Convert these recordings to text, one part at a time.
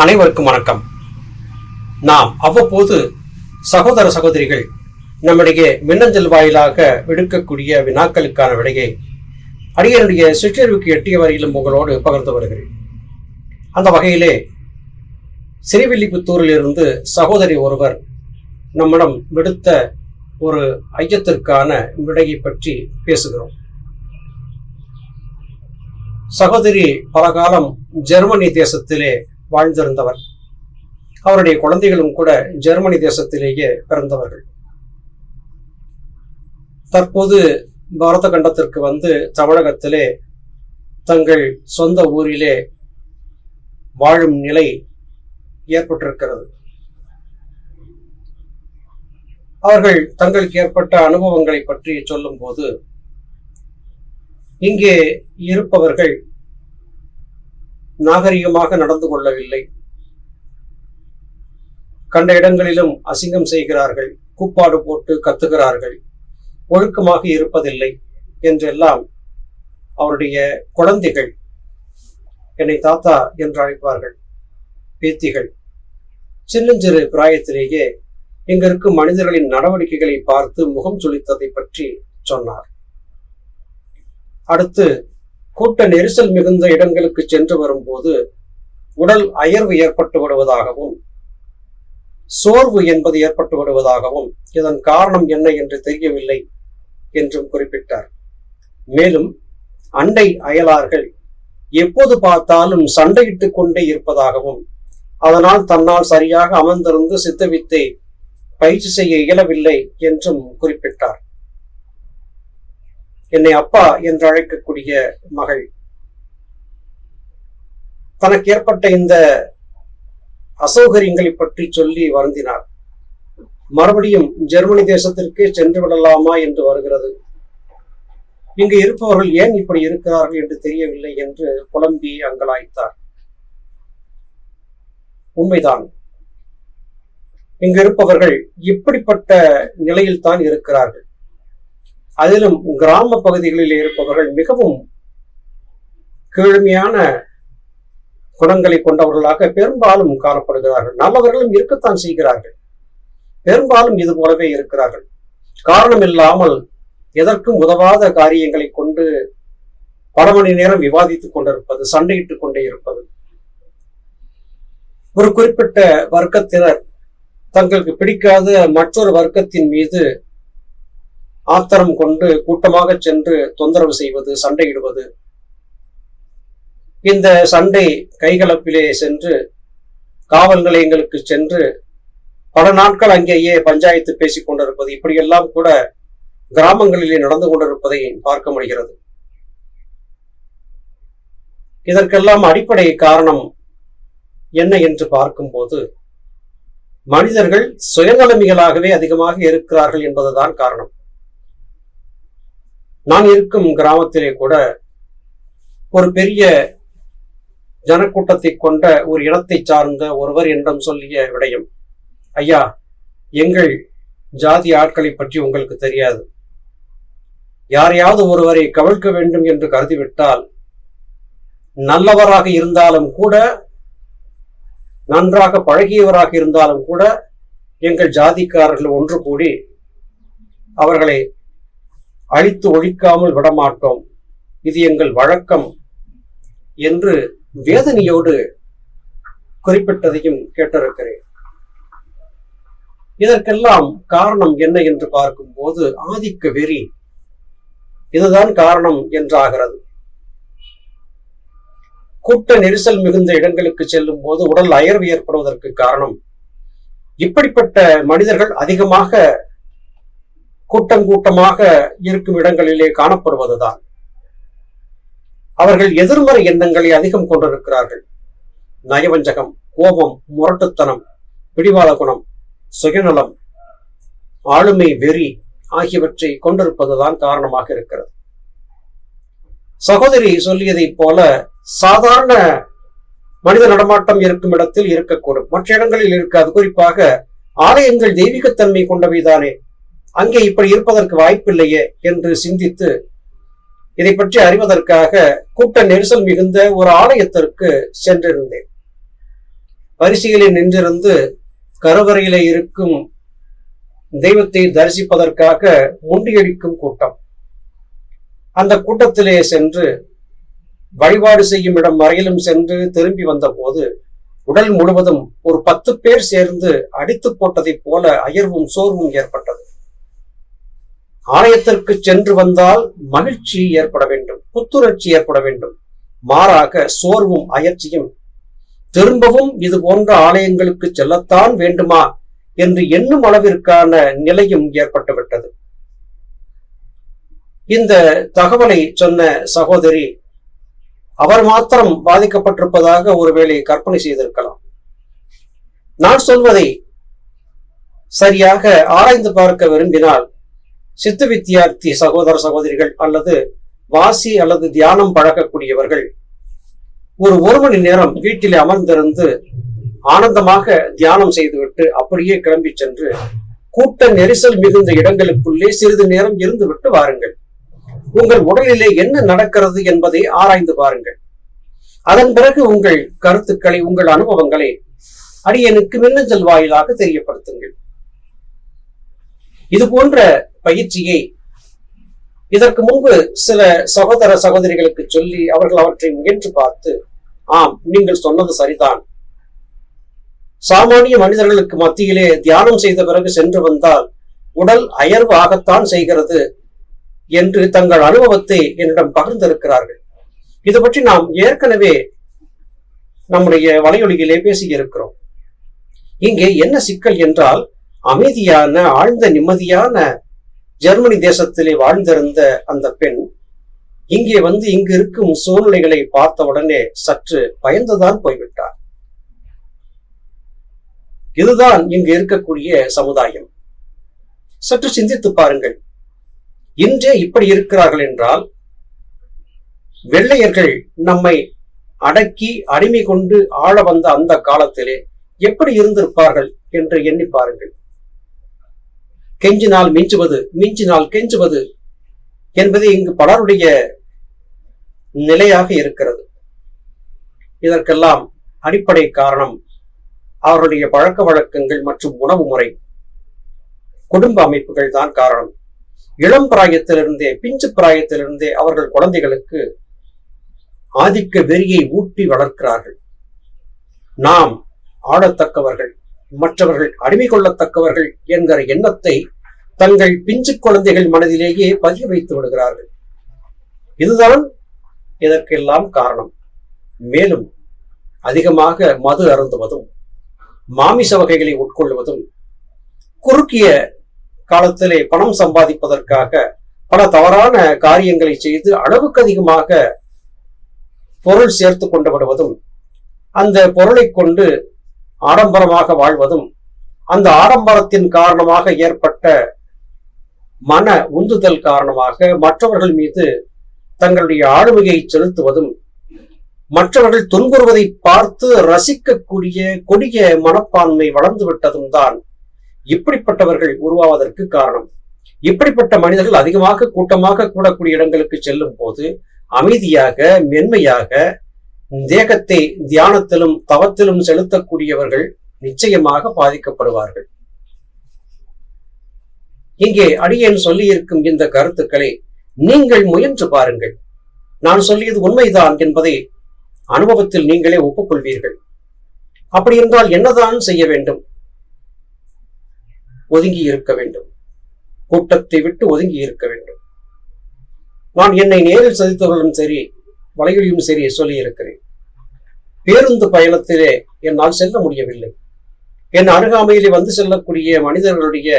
அனைவருக்கும் வணக்கம். நாம் அவ்வப்போது சகோதர சகோதரிகள் நம்மிடையே மின்னஞ்சல் வாயிலாக விடுக்கக்கூடிய வினாக்களுக்கான விடையை அடியனுடைய சுற்றறிவுக்கு எட்டிய வரையிலும் உங்களோடு பகிர்ந்து வருகிறேன். அந்த வகையிலே சிறுவில்லிபுத்தூரிலிருந்து சகோதரி ஒருவர் நம்மிடம் விடுத்த ஒரு ஐயத்திற்கான விடையை பற்றி பேசுகிறோம். சகோதரி பல காலம் ஜெர்மனி தேசத்திலே வாழ்ந்திருந்தவர். அவருடைய குழந்தைகளும் கூட ஜெர்மனி தேசத்திலேயே பிறந்தவர்கள். தற்போது பாரத கண்டத்திற்கு வந்து தமிழகத்திலே தங்கள் சொந்த ஊரிலே வாழும் நிலை ஏற்பட்டிருக்கிறது. அவர்கள் தங்களுக்கு ஏற்பட்ட அனுபவங்களை பற்றி சொல்லும்போது இங்கே இருப்பவர்கள் நாகரிகமாக நடந்து கொள்ளவில்லை. கண்ட இடங்களிலும் அசிங்கம் செய்கிறார்கள் கூப்பாடு போட்டு கத்துகிறார்கள் ஒழுக்கமாக இருப்பதில்லை என்றெல்லாம் அவருடைய குழந்தைகள் என்னை தாத்தா என்று அழைப்பார்கள் பேத்திகள். சின்னஞ்சிறு பிராயத்திலேயே இங்கிருக்கும் மனிதர்களின் நடவடிக்கைகளை பார்த்து முகம் சுளித்ததை பற்றி சொன்னார். அடுத்து கூட்ட நெரிசல் மிகுந்த இடங்களுக்கு சென்று வரும்போது உடல் அயர்வு ஏற்பட்டு விடுவதாகவும் சோர்வு என்பது ஏற்பட்டு விடுவதாகவும் இதன் காரணம் என்ன என்று தெரியவில்லை என்றும் குறிப்பிட்டார். மேலும் அண்டை அயலார்கள் எப்போது பார்த்தாலும் சண்டையிட்டுக் கொண்டே இருப்பதாகவும் அதனால் தன்னால் சரியாக அமர்ந்திருந்து சித்தவித்தை பயிற்சி செய்ய இயலவில்லை என்றும் குறிப்பிட்டார். என்னை அப்பா என்று அழைக்கக்கூடிய மகள். தனக்கு ஏற்பட்ட இந்த அசௌகரியங்களை பற்றி சொல்லி வருந்தினார். மறுபடியும் ஜெர்மனி தேசத்திற்கு சென்று விடலாமா என்று வருகிறது. இங்கு இருப்பவர்கள் ஏன் இப்படி இருக்கிறார்கள் என்று தெரியவில்லை என்று புலம்பி அங்கலாய்த்தார். உண்மைதான். இங்கு இருப்பவர்கள் இப்படிப்பட்ட நிலையில் தான் இருக்கிறார்கள். அதிலும் கிராம பகுதிகளில் இருப்பவர்கள் மிகவும் கீழ்மையான குணங்களை கொண்டவர்களாக பெரும்பாலும் காணப்படுகிறார்கள். நல்லவர்களும் இருக்கத்தான் செய்கிறார்கள். பெரும்பாலும் இது போலவே இருக்கிறார்கள். காரணம் இல்லாமல் எதற்கும் உதவாத காரியங்களை கொண்டு பல மணி நேரம் விவாதித்துக் கொண்டிருப்பது சண்டையிட்டுக் கொண்டே இருப்பது. ஒரு குறிப்பிட்ட வர்க்கத்தினர் தங்களுக்கு பிடிக்காத மற்றொரு வர்க்கத்தின் மீது ஆத்திரம் கொண்டு கூட்டமாக சென்று தொந்தரவு செய்வது சண்டையிடுவது. இந்த சண்டை கைகலப்பிலே சென்று காவல் நிலையங்களுக்கு சென்று பல நாட்கள் அங்கேயே பஞ்சாயத்து பேசிக் கொண்டிருப்பது இப்படியெல்லாம் கூட கிராமங்களிலே நடந்து கொண்டிருப்பதை பார்க்க முடிகிறது. இதற்கெல்லாம் அடிப்படை காரணம் என்ன என்று பார்க்கும்போது மனிதர்கள் சுயநலமிகளாகவே அதிகமாக இருக்கிறார்கள் என்பதுதான் காரணம். நான் இருக்கும் கிராமத்திலே கூட ஒரு பெரிய ஜனக்கூட்டத்தை கொண்ட ஒரு இனத்தை சார்ந்த ஒருவர் என்றும் சொல்லிய விடயம் ஐயா எங்கள் ஜாதி ஆட்களை பற்றி உங்களுக்கு தெரியாது. யாரையாவது ஒருவரை கவிழ்க்க வேண்டும் என்று கருதிவிட்டால் நல்லவராக இருந்தாலும் கூட நன்றாக பழகியவராக இருந்தாலும் கூட எங்கள் ஜாதிக்காரர்கள் ஒன்று கூடி அவர்களை அழித்து ஒழிக்காமல் விடமாட்டோம். இது எங்கள் வழக்கம் என்று வேதனையோடு குறிப்பிட்டதையும் கேட்டிருக்கிறேன். இதற்கெல்லாம் காரணம் என்ன என்று பார்க்கும்போது ஆதிக்க வெறி இதுதான் காரணம் என்றாகிறது. கூட்ட நெரிசல் மிகுந்த இடங்களுக்கு செல்லும் போது உடல் அயர்வு ஏற்படுவதற்கு காரணம். இப்படிப்பட்ட மனிதர்கள் அதிகமாக கூட்டம் கூட்டமாக இருக்கும் இடங்களிலே காணப்படுவதுதான். அவர்கள் எதிர்மறை எண்ணங்களை அதிகம் கொண்டிருக்கிறார்கள். நயவஞ்சகம் கோபம் முரட்டுத்தனம் பிடிவாத குணம் சுயநலம் ஆளுமை வெறி ஆகியவற்றை கொண்டிருப்பதுதான் காரணமாக இருக்கிறது. சகோதரி சொல்லியதைப் போல சாதாரண மனித நடமாட்டம் இருக்கும் இடத்தில் இருக்கக்கூடும். மற்ற இடங்களில் இருக்காது. குறிப்பாக ஆலயங்கள் தெய்வீகத்தன்மை கொண்டவைதானே. அங்கே இப்படி இருப்பதற்கு வாய்ப்பில்லையே என்று சிந்தித்து இதை பற்றி அறிவதற்காக கூட்ட நெரிசல் மிகுந்த ஒரு ஆலயத்திற்கு சென்றிருந்தேன். வரிசையிலே நின்றிருந்து கருவறையிலே இருக்கும் தெய்வத்தை தரிசிப்பதற்காக முண்டியடிக்கும் கூட்டம். அந்த கூட்டத்திலே சென்று வழிபாடு செய்யும் இடம் வரையிலும் சென்று திரும்பி வந்தபோது உடல் முழுவதும் ஒரு பத்து பேர் சேர்ந்து அடித்து போட்டதைப் போல அயர்வும் சோர்வும் ஏற்பட்டது. ஆலயத்திற்கு சென்று வந்தால் மகிழ்ச்சி ஏற்பட வேண்டும் புத்துணர்ச்சி ஏற்பட வேண்டும். மாறாக சோர்வும் அயற்சியும். திரும்பவும் இது போன்ற ஆலயங்களுக்கு செல்லத்தான் வேண்டுமா என்று எண்ணும் அளவிற்கான நிலையும் ஏற்பட்டுவிட்டது. இந்த தகவலை சொன்ன சகோதரி அவர் மாத்திரம் பாதிக்கப்பட்டிருப்பதாக ஒருவேளை கற்பனை செய்திருக்கலாம். நான் சொல்வதை சரியாக ஆராய்ந்து பார்க்க விரும்பினால் சித்து வித்தியார்த்தி சகோதர சகோதரிகள் அல்லது வாசி அல்லது தியானம் பழகக்கூடியவர்கள் ஒரு ஒரு மணி நேரம் வீட்டில் அமர்ந்திருந்து ஆனந்தமாக தியானம் செய்துவிட்டு அப்படியே கிளம்பி சென்று கூட்ட நெரிசல் மிகுந்த இடங்களுக்குள்ளே சிறிது நேரம் இருந்துவிட்டு வாருங்கள். உங்கள் உடலிலே என்ன நடக்கிறது என்பதை ஆராய்ந்து பாருங்கள். அதன் பிறகு உங்கள் கருத்துக்களை உங்கள் அனுபவங்களை அடியனுக்கு மின்னஞ்சல் வாயிலாக தெரியப்படுத்துங்கள். இது போன்ற பயிற்சியை இதற்கு முன்பு சில சகோதர சகோதரிகளுக்கு சொல்லி அவர்கள் அவற்றை முயன்று பார்த்து ஆம் நீங்கள் சொன்னது சரிதான். சாமானிய மனிதர்களுக்கு மத்தியிலே தியானம் செய்த பிறகு சென்று வந்தால் உடல் அயர்வு ஆகத்தான் செய்கிறது என்று தங்கள் அனுபவத்தை என்னிடம் பகிர்ந்திருக்கிறார்கள். இது பற்றி நாம் ஏற்கனவே நம்முடைய வலையொலியிலே பேசியிருக்கிறோம். இங்கே என்ன சிக்கல் என்றால் அமைதியான ஆழ்ந்த நிம்மதியான ஜெர்மனி தேசத்திலே வாழ்ந்திருந்த அந்த பெண் இங்கே வந்து இங்கு இருக்கும் சூழ்நிலைகளை பார்த்தவுடனே சற்று பயந்துதான் போய்விட்டார். இதுதான் இங்கு இருக்கக்கூடிய சமுதாயம். சற்று சிந்தித்து பாருங்கள். இன்றே இப்படி இருக்கிறார்கள் என்றால் வெள்ளையர்கள் நம்மை அடக்கி அடிமை கொண்டு ஆள வந்த அந்த காலத்திலே எப்படி இருந்திருப்பார்கள் என்று எண்ணி பாருங்கள். கெஞ்சினால் மிஞ்சுவது மிஞ்சினால் கெஞ்சுவது என்பது இங்கு பலருடைய நிலையாக இருக்கிறது. இதற்கெல்லாம் அடிப்படை காரணம் அவருடைய பழக்க வழக்கங்கள் மற்றும் உணவு முறை. குடும்ப அமைப்புகள் தான் காரணம். இளம் பிராயத்திலிருந்தே பிஞ்சு பிராயத்திலிருந்தே அவர்கள் குழந்தைகளுக்கு ஆதிக்க வெறியை ஊட்டி வளர்க்கிறார்கள். நாம் ஆடத்தக்கவர்கள். மற்றவர்கள் அடிமை கொள்ளத்தக்கவர்கள் என்கிற எண்ணத்தை தங்கள் பிஞ்சு குழந்தைகள் மனதிலேயே பதிய வைத்து விடுகிறார்கள். இதுதான் இதற்கெல்லாம் காரணம். மேலும் அதிகமாக மது அருந்துவதும் மாமிச வகைகளை உட்கொள்வதும் குறுக்கிய காலத்திலே பணம் சம்பாதிப்பதற்காக பல தவறான காரியங்களை செய்து அளவுக்கு அதிகமாக பொருள் சேர்த்து கொண்டு விடுவதும் அந்த பொருளை கொண்டு ஆடம்பரமாக வாழ்வதும் அந்த ஆடம்பரத்தின் காரணமாக ஏற்பட்ட மன உந்துதல் காரணமாக மற்றவர்கள் மீது தங்களுடைய ஆளுமையை செலுத்துவதும் மற்றவர்கள் துன்புறுவதை பார்த்து ரசிக்கக்கூடிய கொடிய மனப்பான்மை வளர்ந்து விட்டதும் தான் இப்படிப்பட்டவர்கள் உருவாவதற்கு காரணம். இப்படிப்பட்ட மனிதர்கள் அதிகமாக கூட்டமாக கூடக்கூடிய இடங்களுக்கு செல்லும் போது அமைதியாக மென்மையாக தேகத்தை தியானத்திலும் தவத்திலும் செலுத்தக்கூடியவர்கள் நிச்சயமாக பாதிக்கப்படுவார்கள். இங்கே அடியேன் சொல்லியிருக்கும் இந்த கருத்துக்களை நீங்கள் முயன்று பாருங்கள். நான் சொல்லியது உண்மைதான் என்பதை அனுபவத்தில் நீங்களே ஒப்புக்கொள்வீர்கள். அப்படி என்றால் என்னதான் செய்ய வேண்டும்? ஒதுங்கி இருக்க வேண்டும். கூட்டத்தை விட்டு ஒதுங்கி இருக்க வேண்டும். நான் என்னை நேரில் சந்தித்தவர்களும் சரி வலையொலியும் சரி சொல்லி இருக்கிறேன் பேருந்து பயணத்திலே என்னால் செல்ல முடியவில்லை. என் அருகாமையிலே வந்து செல்லக்கூடிய மனிதர்களுடைய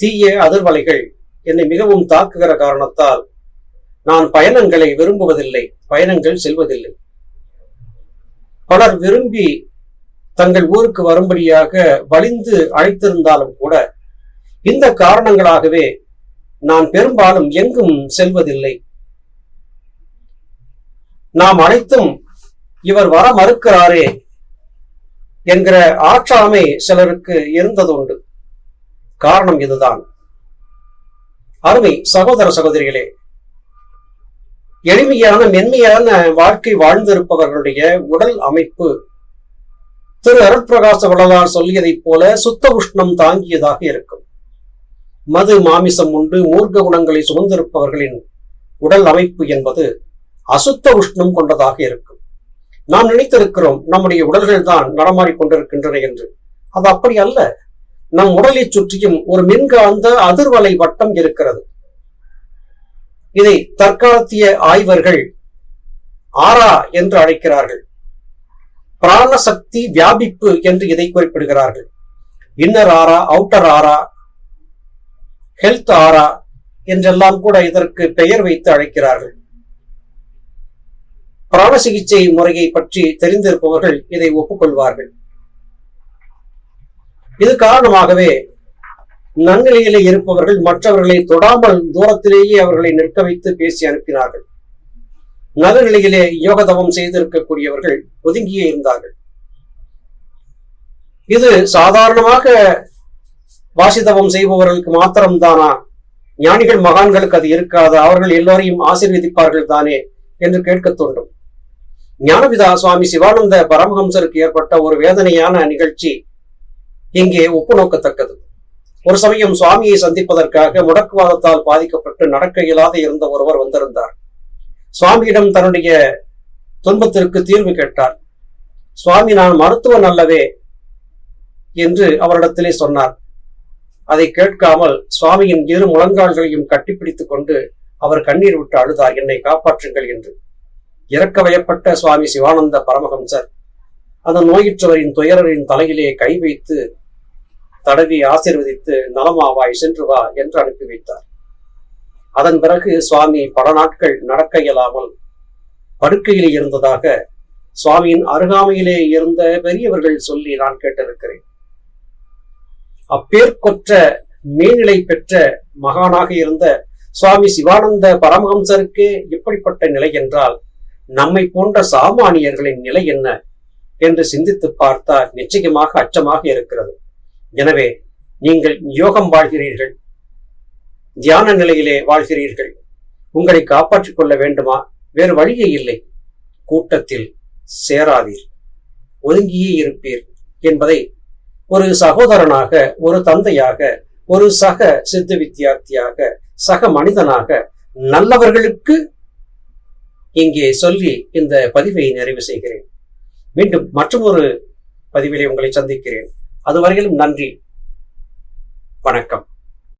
தீய அதிர்வலைகள் என்னை மிகவும் தாக்குகிற காரணத்தால் நான் பயணங்களை விரும்புவதில்லை பயணங்கள் செல்வதில்லை. பலர் விரும்பி தங்கள் ஊருக்கு வரும்படியாக வலிந்து அழைத்திருந்தாலும் கூட இந்த காரணங்களாகவே நான் பெரும்பாலும் எங்கும் செல்வதில்லை. நாம் அனைத்தும் இவர் வர மறுக்கிறாரே என்கிற ஆற்றாமை சிலருக்கு இருந்ததுண்டு. காரணம் இதுதான். அருமை சகோதர சகோதரிகளே எளிமையான மென்மையான வாழ்க்கை வாழ்ந்திருப்பவர்களுடைய உடல் அமைப்பு திரு அருட்பிரகாச வள்ளலார் சொல்லியதைப் போல சுத்த உஷ்ணம் தாங்கியதாக இருக்கும். மது மாமிசம் உண்டு மூர்க்க குணங்களை சுமந்திருப்பவர்களின் உடல் அமைப்பு என்பது அசுத்த உஷ்ணம் கொண்டதாக இருக்கும். நாம் நினைத்திருக்கிறோம் நம்முடைய உடல்கள் தான் நடமாடிக்கொண்டிருக்கின்றன என்று. அது அப்படி அல்ல. நம் உடலை சுற்றியும் ஒரு மின்காந்த அதிர்வலை வட்டம் இருக்கிறது. இதை தற்காலத்திய ஆய்வர்கள் ஆரா என்று அழைக்கிறார்கள். பிராணசக்தி வியாபிப்பு என்று இதை குறிப்பிடுகிறார்கள். Inner aura outer aura health aura என்றெல்லாம் கூட இதற்கு பெயர் வைத்து அழைக்கிறார்கள். பிராண சிகிச்சை முறையை பற்றி தெரிந்திருப்பவர்கள் இதை ஒப்புக்கொள்வார்கள். இது காரணமாகவே நன்னிலையிலே இருப்பவர்கள் மற்றவர்களை தொடாமல் தூரத்திலேயே அவர்களை நிற்க வைத்து பேசி அனுப்பினார்கள். நகர்நிலையிலே யோகதவம் செய்திருக்கக்கூடியவர்கள் ஒதுங்கியே இருந்தார்கள். இது சாதாரணமாக வாசிதவம் செய்பவர்களுக்கு மாத்திரம்தானா? ஞானிகள் மகான்களுக்கு அது இருக்காது? அவர்கள் எல்லோரையும் ஆசீர்வதிப்பார்கள் தானே? என்று கேட்க தோன்றும். ஞானபிதா சுவாமி சிவானந்த பரமஹம்சருக்கு ஏற்பட்ட ஒரு வேதனையான நிகழ்ச்சி இங்கே ஒப்பு நோக்கத்தக்கது ஒரு சமயம் சுவாமியை சந்திப்பதற்காக முடக்குவாதத்தால் பாதிக்கப்பட்டு நடக்க இயலாத இருந்த ஒருவர் வந்திருந்தார். சுவாமியிடம் தன்னுடைய துன்பத்திற்கு தீர்வு கேட்டார். சுவாமி நான் மருத்துவன் அல்லவே என்று அவரிடத்திலே சொன்னார். அதை கேட்காமல் சுவாமியின் இரு முழங்கால்களையும் கட்டிப்பிடித்துக் கொண்டு அவர் கண்ணீர் விட்டு அழுதார். என்னை காப்பாற்றுங்கள் என்று. இறக்க வயப்பட்ட சுவாமி சிவானந்த பரமஹம்சர் அந்த நோயுற்றவரின் துயரரின் தலையிலே கை வைத்து தடவி ஆசீர்வதித்து நலமாவாய் சென்று வா என்று அனுப்பி வைத்தார். அதன் பிறகு சுவாமி பல நாட்கள் நடக்க இயலாமல் படுக்கையிலே இருந்ததாக சுவாமியின் அருகாமையிலே இருந்த பெரியவர்கள் சொல்லி நான் கேட்டிருக்கிறேன். அப்பேற்கொற்ற மேல்நிலை பெற்ற மகானாக இருந்த சுவாமி சிவானந்த பரமஹம்சருக்கு இப்படிப்பட்ட நிலை என்றால் நம்மை போன்ற சாமானியர்களின் நிலை என்ன என்று சிந்தித்து பார்த்தால் நிச்சயமாக அச்சமாக இருக்கிறது. எனவே நீங்கள் யோகம் வாழ்கிறீர்கள் தியான நிலையிலே வாழ்கிறீர்கள் உங்களை காப்பாற்றிக் கொள்ள வேண்டுமா? வேறு வழியே இல்லை. கூட்டத்தில் சேராதீர் ஒதுங்கியே இருப்பீர் என்பதை ஒரு சகோதரனாக ஒரு தந்தையாக ஒரு சக சித்த வித்தியார்த்தியாக சக மனிதனாக நல்லவர்களுக்கு இங்கே சொல்லி இந்த பதிவை நிறைவு செய்கிறேன். மீண்டும் மற்றொரு பதிவிலே உங்களை சந்திக்கிறேன். அதுவரையிலும் நன்றி. வணக்கம்.